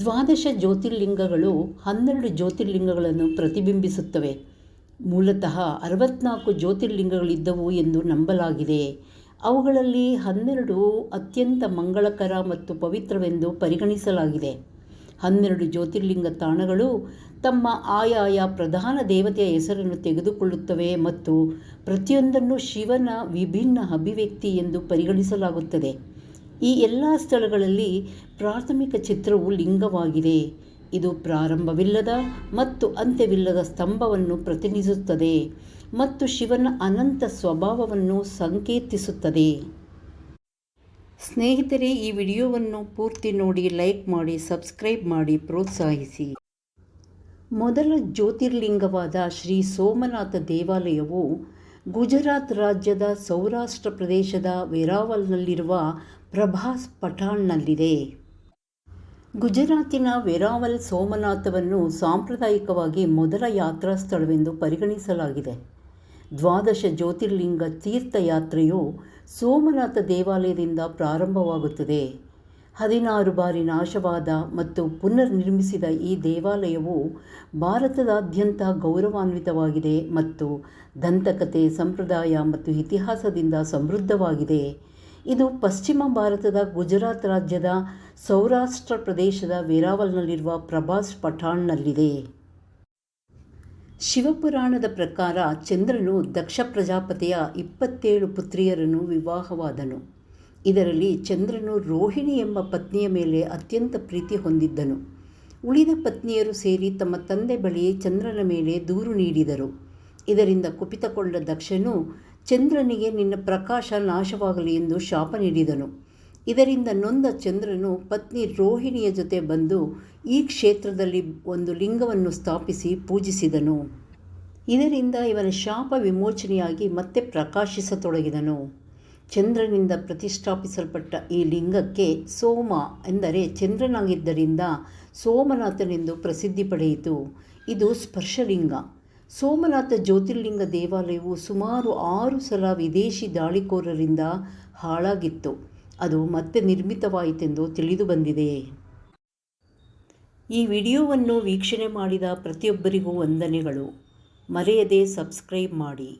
ದ್ವಾದಶ ಜ್ಯೋತಿರ್ಲಿಂಗಗಳು ಹನ್ನೆರಡು ಜ್ಯೋತಿರ್ಲಿಂಗಗಳನ್ನು ಪ್ರತಿಬಿಂಬಿಸುತ್ತವೆ. ಮೂಲತಃ ಅರವತ್ನಾಲ್ಕು ಜ್ಯೋತಿರ್ಲಿಂಗಗಳಿದ್ದವು ಎಂದು ನಂಬಲಾಗಿದೆ. ಅವುಗಳಲ್ಲಿ ಹನ್ನೆರಡು ಅತ್ಯಂತ ಮಂಗಳಕರ ಮತ್ತು ಪವಿತ್ರವೆಂದು ಪರಿಗಣಿಸಲಾಗಿದೆ. ಹನ್ನೆರಡು ಜ್ಯೋತಿರ್ಲಿಂಗ ತಾಣಗಳು ತಮ್ಮ ಆಯಾಯ ಪ್ರಧಾನ ದೇವತೆಯ ಹೆಸರನ್ನು ತೆಗೆದುಕೊಳ್ಳುತ್ತವೆ ಮತ್ತು ಪ್ರತಿಯೊಂದನ್ನು ಶಿವನ ವಿಭಿನ್ನ ಅಭಿವ್ಯಕ್ತಿ ಎಂದು ಪರಿಗಣಿಸಲಾಗುತ್ತದೆ. ಈ ಎಲ್ಲ ಸ್ಥಳಗಳಲ್ಲಿ ಪ್ರಾಥಮಿಕ ಚಿತ್ರವು ಲಿಂಗವಾಗಿದೆ. ಇದು ಪ್ರಾರಂಭವಿಲ್ಲದ ಮತ್ತು ಅಂತ್ಯವಿಲ್ಲದ ಸ್ತಂಭವನ್ನು ಪ್ರತಿನಿಧಿಸುತ್ತದೆ ಮತ್ತು ಶಿವನ ಅನಂತ ಸ್ವಭಾವವನ್ನು ಸಂಕೇತಿಸುತ್ತದೆ. ಸ್ನೇಹಿತರೆ, ಈ ವಿಡಿಯೋವನ್ನು ಪೂರ್ತಿ ನೋಡಿ, ಲೈಕ್ ಮಾಡಿ, ಸಬ್ಸ್ಕ್ರೈಬ್ ಮಾಡಿ ಪ್ರೋತ್ಸಾಹಿಸಿ. ಮೊದಲ ಜ್ಯೋತಿರ್ಲಿಂಗವಾದ ಶ್ರೀ ಸೋಮನಾಥ ದೇವಾಲಯವು ಗುಜರಾತ್ ರಾಜ್ಯದ ಸೌರಾಷ್ಟ್ರ ಪ್ರದೇಶದ ವೆರಾವಲ್ನಲ್ಲಿರುವ ಪ್ರಭಾಸ್ ಪಠಾಣ್ನಲ್ಲಿದೆ. ಗುಜರಾತಿನ ವೆರಾವಲ್ ಸೋಮನಾಥವನ್ನು ಸಾಂಪ್ರದಾಯಿಕವಾಗಿ ಮೊದಲ ಯಾತ್ರಾ ಸ್ಥಳವೆಂದು ಪರಿಗಣಿಸಲಾಗಿದೆ. ದ್ವಾದಶ ಜ್ಯೋತಿರ್ಲಿಂಗ ತೀರ್ಥಯಾತ್ರೆಯು ಸೋಮನಾಥ ದೇವಾಲಯದಿಂದ ಪ್ರಾರಂಭವಾಗುತ್ತದೆ. ಹದಿನಾರು ಬಾರಿ ನಾಶವಾದ ಮತ್ತು ಪುನರ್ನಿರ್ಮಿಸಿದ ಈ ದೇವಾಲಯವು ಭಾರತದಾದ್ಯಂತ ಗೌರವಾನ್ವಿತವಾಗಿದೆ ಮತ್ತು ದಂತಕತೆ ಸಂಪ್ರದಾಯ ಮತ್ತು ಇತಿಹಾಸದಿಂದ ಸಮೃದ್ಧವಾಗಿದೆ. ಇದು ಪಶ್ಚಿಮ ಭಾರತದ ಗುಜರಾತ್ ರಾಜ್ಯದ ಸೌರಾಷ್ಟ್ರ ಪ್ರದೇಶದ ವೇರಾವಲ್ನಲ್ಲಿರುವ ಪ್ರಭಾಸ್ ಪಠಾಣ್ನಲ್ಲಿದೆ. ಶಿವಪುರಾಣದ ಪ್ರಕಾರ ಚಂದ್ರನು ದಕ್ಷ ಪ್ರಜಾಪತಿಯ ಇಪ್ಪತ್ತೇಳು ಪುತ್ರಿಯರನ್ನು ವಿವಾಹವಾದನು. ಇದರಲ್ಲಿ ಚಂದ್ರನು ರೋಹಿಣಿ ಎಂಬ ಪತ್ನಿಯ ಮೇಲೆ ಅತ್ಯಂತ ಪ್ರೀತಿ ಹೊಂದಿದ್ದನು. ಉಳಿದ ಪತ್ನಿಯರು ಸೇರಿ ತಮ್ಮ ತಂದೆ ಬಳಿ ಚಂದ್ರನ ಮೇಲೆ ದೂರು ನೀಡಿದರು. ಇದರಿಂದ ಕುಪಿತಗೊಂಡ ದಕ್ಷನು ಚಂದ್ರನಿಗೆ ನಿನ್ನ ಪ್ರಕಾಶ ನಾಶವಾಗಲಿ ಎಂದು ಶಾಪ ನೀಡಿದನು. ಇದರಿಂದ ನೊಂದ ಚಂದ್ರನು ಪತ್ನಿ ರೋಹಿಣಿಯ ಜೊತೆ ಬಂದು ಈ ಕ್ಷೇತ್ರದಲ್ಲಿ ಒಂದು ಲಿಂಗವನ್ನು ಸ್ಥಾಪಿಸಿ ಪೂಜಿಸಿದನು. ಇದರಿಂದ ಇವನ ಶಾಪ ವಿಮೋಚನೆಯಾಗಿ ಮತ್ತೆ ಪ್ರಕಾಶಿಸತೊಡಗಿದನು. ಚಂದ್ರನಿಂದ ಪ್ರತಿಷ್ಠಾಪಿಸಲ್ಪಟ್ಟ ಈ ಲಿಂಗಕ್ಕೆ ಸೋಮ ಎಂದರೆ ಚಂದ್ರನಾಗಿದ್ದರಿಂದ ಸೋಮನಾಥನೆಂದು ಪ್ರಸಿದ್ಧಿ ಪಡೆಯಿತು. ಇದು ಸ್ಪರ್ಶಲಿಂಗ. ಸೋಮನಾಥ ಜ್ಯೋತಿರ್ಲಿಂಗ ದೇವಾಲಯವು ಸುಮಾರು ಆರು ಸಲ ವಿದೇಶಿ ದಾಳಿಕೋರರಿಂದ ಹಾಳಾಗಿತ್ತು. ಅದು ಮತ್ತೆ ನಿರ್ಮಿತವಾಯಿತೆಂದು ತಿಳಿದು ಬಂದಿದೆ. ಈ ವಿಡಿಯೋವನ್ನು ವೀಕ್ಷಣೆ ಮಾಡಿದ ಪ್ರತಿಯೊಬ್ಬರಿಗೂ ವಂದನೆಗಳು. ಮರೆಯದೆ ಸಬ್ಸ್ಕ್ರೈಬ್ ಮಾಡಿ.